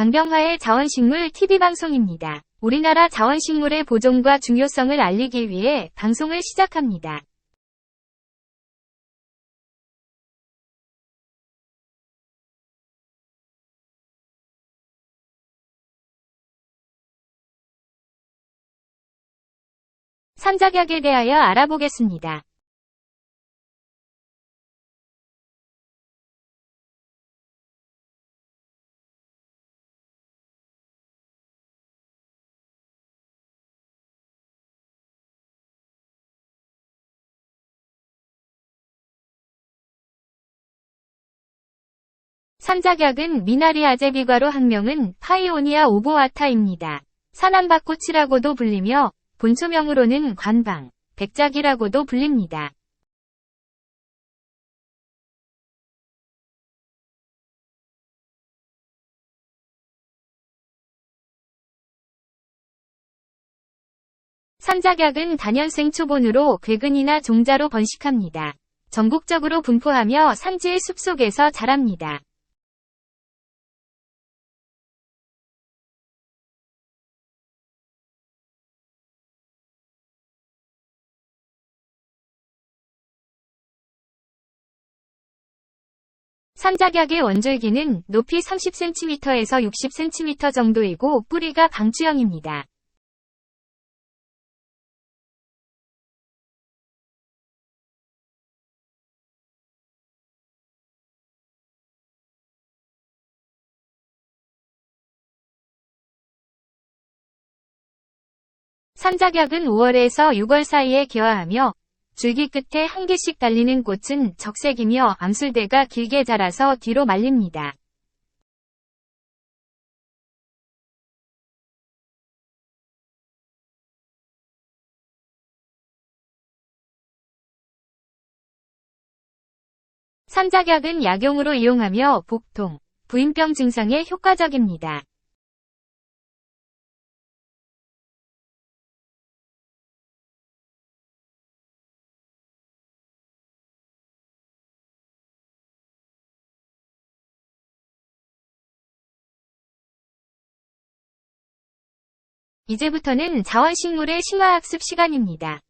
강병화의 자원식물 TV방송입니다. 우리나라 자원식물의 보존과 중요성을 알리기 위해 방송을 시작합니다. 산작약에 대하여 알아보겠습니다. 산작약은 미나리아제 비과로 학명은 파이오니아 오보아타입니다. 산안밭꽃이라고도 불리며 본초명으로는 관방, 백작이라고도 불립니다. 산작약은 단연생 초본으로 괴근이나 종자로 번식합니다. 전국적으로 분포하며 산지의 숲속에서 자랍니다. 산작약의 원줄기는 높이 30cm에서 60cm 정도이고 뿌리가 방추형입니다. 산작약은 5월에서 6월 사이에 개화하며 줄기 끝에 한 개씩 달리는 꽃은 적색이며 암술대가 길게 자라서 뒤로 말립니다. 산작약은 약용으로 이용하며 복통, 부인병 증상에 효과적입니다. 이제부터는 자원식물의 심화학습 시간입니다.